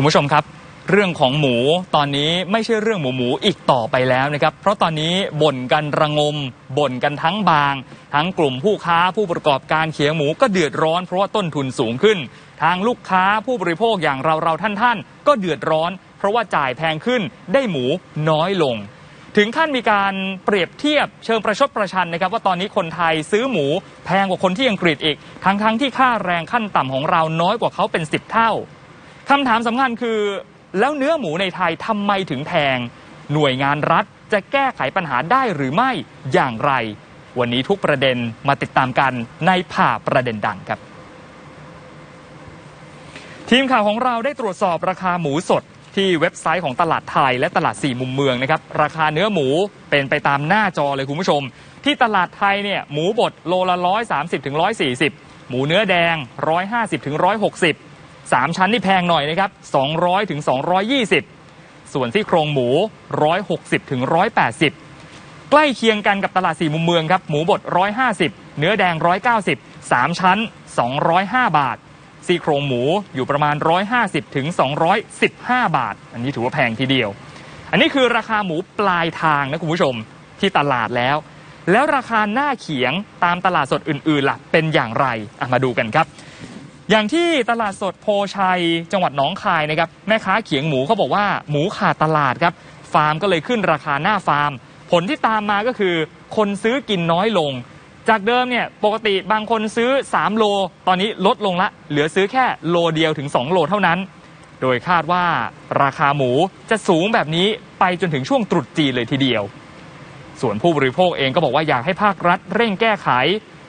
คุณผู้ชมครับ เรื่องของหมูตอนนี้ไม่ใช่เรื่องหมูหมูอีกต่อไปแล้วนะครับ เพราะตอนนี้บ่นกันระงมบ่นกันทั้งบาง ทั้งกลุ่มผู้ค้าผู้ประกอบการเขียงหมูก็เดือดร้อนเพราะว่าต้นทุนสูงขึ้น ทางลูกค้าผู้บริโภคอย่างเราเราท่านท่านๆก็เดือดร้อน เพราะว่าจ่ายแพงขึ้นได้หมูน้อยลง ถึงขั้นมีการเปรียบเทียบเชิงประชดประชันนะครับ ว่าตอนนี้คนไทยซื้อหมูแพงกว่าคนที่อังกฤษอีกทั้งๆทที่ค่าแรงขั้นต่ำของเราน้อยกว่าเขาเป็น10เท่า คำถามสำคัญคือ แล้วเนื้อหมูในไทยทำไมถึงแพง หน่วยงานรัฐจะแก้ไขปัญหาได้หรือไม่อย่างไร วันนี้ทุกประเด็นมาติดตามกันในผ่าประเด็นดังครับ ทีมข่าวของเราได้ตรวจสอบราคาหมูสดที่เว็บไซต์ของตลาดไทยและตลาดสี่มุมเมืองนะครับ ราคาเนื้อหมูเป็นไปตามหน้าจอเลยคุณผู้ชม ที่ตลาดไทยเนี่ยหมูบดโลละร้อยสามสิบถึงร้อยสี่สิบหมูเนื้อแดงร้อยห้าสิบถึงร้อยหกสิบ สามชั้นนี่แพงหน่อยนะครับสองร้อยถึงสองร้อยยี่สิบส่วนซี่โครงหมูร้อยหกสิบถึงร้อยแปดสิบใกล้เคียงกันกับตลาดสี่มุมเมืองครับหมูบด 150 เนื้อแดง 190 3 ชั้น 205 บาท ซี่โครงหมูอยู่ประมาณ 150ถึง215 บาท อันนี้ถือว่าแพงทีเดียว อันนี้คือราคาหมูปลายทางนะคุณผู้ชมที่ตลาดแล้ว แล้วราคาหน้าเขียงตามตลาดสดอื่นๆล่ะเป็นอย่างไรมาดูกันครับ อย่างที่ตลาดสดโพชัยจังหวัดหนองคายนะครับแม่ค้าเขียงหมูเขาบอกว่าหมูขาดตลาดครับฟาร์มก็เลยขึ้นราคาหน้าฟาร์ม ผลที่ตามมาก็คือ คนซื้อกินน้อยลง จากเดิมเนี่ยปกติบางคนซื้อ 3 โล ตอนนี้ลดลงละ เหลือซื้อแค่โลเดียวถึง 2 โลเท่านั้น โดยคาดว่าราคาหมูจะสูงแบบนี้ไปจนถึงช่วงตรุษจีนเลยทีเดียว ส่วนผู้บริโภคเองก็บอกว่าอยากให้ภาครัฐเร่งแก้ไข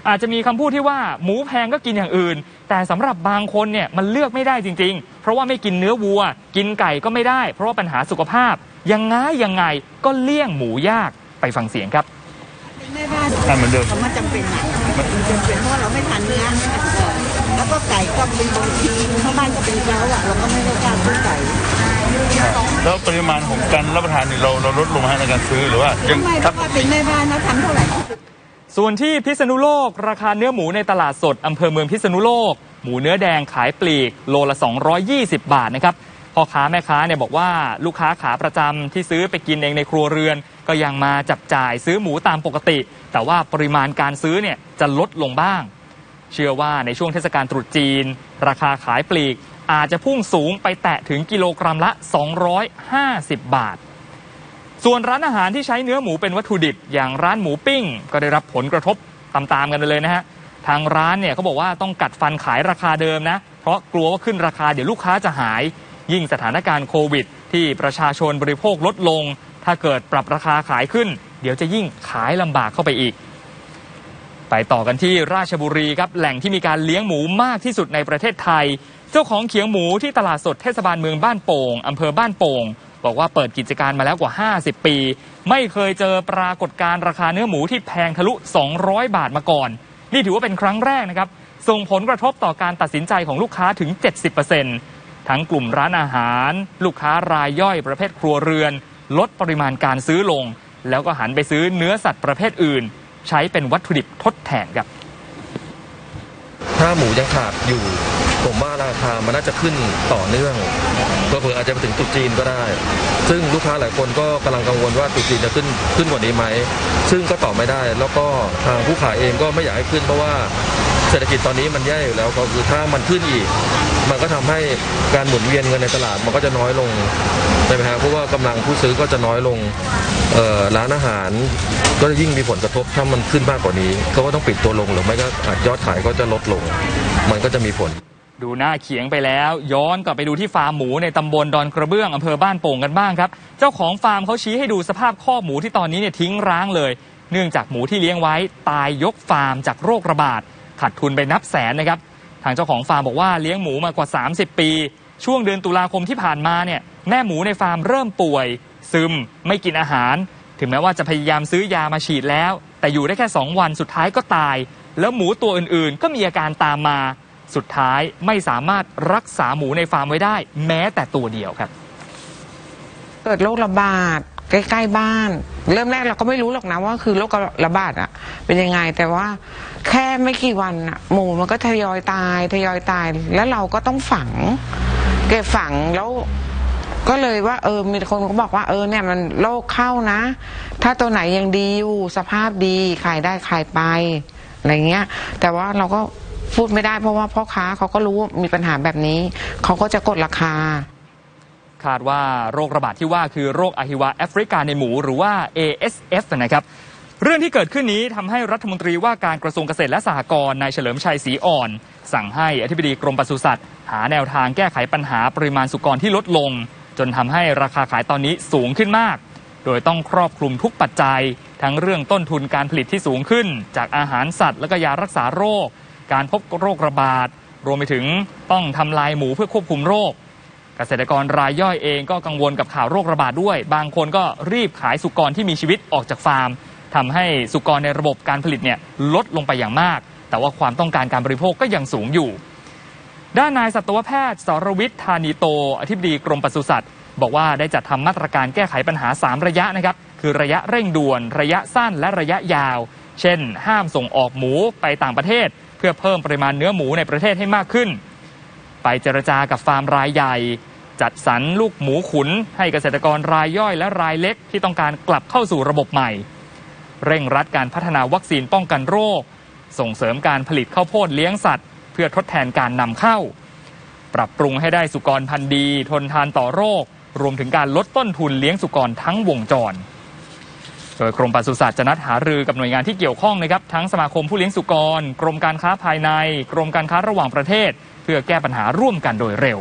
อาจจะมีคำพูดที่ว่าหมูแพงก็กินอย่างอื่น แต่สำหรับบางคนเนี่ยมันเลือกไม่ได้จริง ๆ เพราะว่าไม่กินเนื้อวัว กินไก่ก็ไม่ได้ เพราะว่าปัญหาสุขภาพ ยังไงยังไงก็เลี่ยงหมูยากไปฟังเสียงครับแม่บ้านทำเหมือนเดิมเขามาจำเป็นอะมันจำเป็นเพราะว่าเราไม่ทานเนื้อเออแล้วก็ไก่ก็เป็นบางทีเพราะบ้านก็เป็นเจ้าอะเราก็ไม่ได้กล้าซื้อไก่แล้วปริมาณของการรับประทานนี่เราเราลดลงไหมฮะในการซื้อหรือว่ายังทำไมเพทับราะว่าเป็นแม่บ้านนะทำเท่าไหร่ก็ซื้อ ส่วนที่พิษณุโลก ราคาเนื้อหมูในตลาดสดอำเภอเมืองพิษณุโลก หมูเนื้อแดงขายปลีกโลละ 220 บาทนะครับพ่อค้าแม่ค้าเนี่ยบอกว่าลูกค้าขาประจำที่ซื้อไปกินเองในครัวเรือน ก็ยังมาจับจ่ายซื้อหมูตามปกติ แต่ว่าปริมาณการซื้อเนี่ยจะลดลงบ้าง เชื่อว่าในช่วงเทศกาลตรุษจีน ราคาขายปลีกอาจจะพุ่งสูงไปแตะถึงกิโลกรัมละ 250 บาท ส่วนร้านอาหารที่ใช้เนื้อหมูเป็นวัตถุดิบอย่างร้านหมูปิ้ง ก็ได้รับผลกระทบตามๆกันเลยนะฮะทางร้านเนี่ยเขาบอกว่าต้องกัดฟันขายราคาเดิมนะ เพราะกลัวว่าขึ้นราคาเดี๋ยวลูกค้าจะหาย ยิ่งสถานการณ์โควิด ที่ประชาชนบริโภคลดลง ถ้าเกิดปรับราคาขายขึ้น เดี๋ยวจะยิ่งขายลำบากเข้าไปอีก ไปต่อกันที่ราชบุรีครับแหล่งที่มีการเลี้ยงหมูมากที่สุดในประเทศไทย เจ้าของเขียงหมูที่ตลาดสดเทศบาลเมืองบ้านโป่งอำเภอบ้านโป่ง บอกว่าเปิดกิจการมาแล้วกว่า 50 ปี ไม่เคยเจอปรากฏการณ์ราคาเนื้อหมูที่แพงทะลุ 200 บาทมาก่อน นี่ถือว่าเป็นครั้งแรกนะครับ ส่งผลกระทบต่อการตัดสินใจของลูกค้าถึง 70%ทั้งกลุ่มร้านอาหาร ลูกค้ารายย่อยประเภทครัวเรือน ลดปริมาณการซื้อลง แล้วก็หันไปซื้อเนื้อสัตว์ประเภทอื่น ใช้เป็นวัตถุดิบทดแทนครับถ้าหมูยังขาดอยู่ ผมว่าราคามันน่าจะขึ้นต่อเนื่องเผื่ออาจจะไปถึงตรุษจีนก็ได้ ซึ่งลูกค้าหลายคนก็กำลังกังวลว่าตรุษจีนจะขึ้นขึ้นกว่านี้ไหม ซึ่งก็ตอบไม่ได้ แล้วก็ทางผู้ขายเองก็ไม่อยากให้ขึ้นเพราะว่าเศรษฐกิจตอนนี้มันแย่อยู่แล้วก็คือถ้ามันขึ้นอีก มันก็ทำให้การหมุนเวียนเงินในตลาดมันก็จะน้อยลงใช่ไหมครับเพราะว่ากำลังผู้ซื้อก็จะน้อยลงร้านอาหารก็จะยิ่งมีผลกระทบถ้ามันขึ้นมากกว่านี้ ก็ต้องปิดตัวลงหรือไม่ก็อาจยอดขายก็จะลดลง มันก็จะมีผล ดูหน้าเขียงไปแล้ว ย้อนกลับไปดูที่ฟาร์มหมูในตำบลดอนกระเบื้องอำเภอบ้านโป่งกันบ้างครับ เจ้าของฟาร์มเขาชี้ให้ดูสภาพข้อหมูที่ตอนนี้เนี่ยทิ้งร้างเลย เนื่องจากหมูที่เลี้ยงไว้ตายยกฟาร์มจากโรคระบาดขาดทุนไปนับแสนนะครับทางเจ้าของฟาร์มบอกว่าเลี้ยงหมูมากว่า 30 ปี ช่วงเดือนตุลาคมที่ผ่านมาเนี่ยแม่หมูในฟาร์มเริ่มป่วย ซึม ไม่กินอาหาร ถึงแม้ว่าจะพยายามซื้อยามาฉีดแล้ว แต่อยู่ได้แค่ 2 วันสุดท้ายก็ตาย แล้วหมูตัวอื่นๆ ก็มีอาการตามมา สุดท้ายไม่สามารถรักษาหมูในฟาร์มไว้ได้ แม้แต่ตัวเดียวครับ เกิดโรคระบาดใกล้ๆบ้าน เริ่มแรกเราก็ไม่รู้หรอกนะว่าคือโรคระบาดอะเป็นยังไงแต่ว่าแค่ไม่กี่วันอะหมูมันก็ทยอยตายทยอยตาย แล้วเราก็ต้องฝัง เก็บฝังแล้วก็เลยว่าเออมีคนก็บอกว่าเออเนี่ยมันโรคเข้านะ ถ้าตัวไหนยังดีอยู่สภาพดีขายได้ขายไปอะไรเงี้ย แต่ว่าเราก็ พูดไม่ได้เพราะว่าพ่อค้าเขาก็รู้มีปัญหาแบบนี้ เขาก็จะกดราคา คาดว่าโรคระบาดที่ว่าคือโรคอะฮิวาแอฟริกาในหมูหรือว่า ASF นะครับเรื่องที่เกิดขึ้นนี้ทำให้รัฐมนตรีว่าการกระทรวงเกษตรและสหกรณ์นายเฉลิมชัยศรีอ่อน สั่งให้อธิบดีกรมปศุสัตว์ หาแนวทางแก้ไขปัญหาปริมาณสุกรที่ลดลง จนทำให้ราคาขายตอนนี้สูงขึ้นมาก โดยต้องครอบคลุมทุกปัจจัย ทั้งเรื่องต้นทุนการผลิตที่สูงขึ้น จากอาหารสัตว์ และก็ยารักษาโรค การพบโรคระบาด รวมไปถึงต้องทำลายหมูเพื่อควบคุมโรค เกษตรกรรายย่อยเองก็กังวลกับข่าวโรคระบาดด้วย บางคนก็รีบขายสุกรที่มีชีวิตออกจากฟาร์มทำให้สุกรในระบบการผลิตเนี่ยลดลงไปอย่างมาก แต่ว่าความต้องการการบริโภคก็ยังสูงอยู่ ด้านนายสัตวแพทย์สรวิทย์ธานีโต อธิบดีกรมปศุสัตว์บอกว่าได้จัดทำมาตรการแก้ไขปัญหา 3 ระยะนะครับ คือระยะเร่งด่วน ระยะสั้นและระยะยาว เช่น ห้ามส่งออกหมูไปต่างประเทศ พื่อเพิ่มปริมาณเนื้อหมูในประเทศให้มากขึ้น ไปเจรจากับฟาร์มรายใหญ่ จัดสรรลูกหมูขุน ให้เกษตรกรรายย่อยและรายเล็กที่ต้องการกลับเข้าสู่ระบบใหม่ เร่งรัดการพัฒนาวัคซีนป้องกันโรค ส่งเสริมการผลิตข้าวโพดเลี้ยงสัตว์ เพื่อทดแทนการนำเข้า ปรับปรุงให้ได้สุกรพันธุ์ดี ทนทานต่อโรค รวมถึงการลดต้นทุนเลี้ยงสุกรทั้งวงจร ดยกรมปศุสัตว์จะนัดหารือกับหน่วยงานที่เกี่ยวข้องนะครับทั้งสมาคมผู้เลี้ยงสุกร กรมการค้าภายใน กรมการค้าระหว่างประเทศ เพื่อแก้ปัญหาร่วมกันโดยเร็ว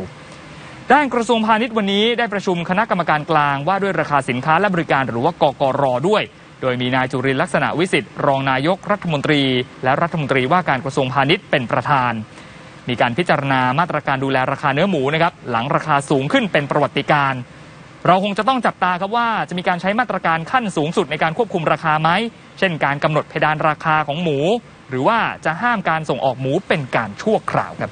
ด้านกระทรวงพาณิชย์วันนี้ได้ประชุมคณะกรรมการกลางว่าด้วยราคาสินค้าและบริการหรือว่ากกรด้วย โดยมีนายจุรินลักษณะวิสิทธิ์รองนายกรัฐมนตรี และรัฐมนตรีว่าการกระทรวงพาณิชย์เป็นประธาน มีการพิจารณามาตรการดูแลราคาเนื้อหมูนะครับหลังราคาสูงขึ้นเป็นประวัติการณ์ เราคงจะต้องจับตาครับว่าจะมีการใช้มาตรการขั้นสูงสุดในการควบคุมราคาไหม เช่นการกำหนดเพดานราคาของหมู หรือว่าจะห้ามการส่งออกหมูเป็นการชั่วคราวครับ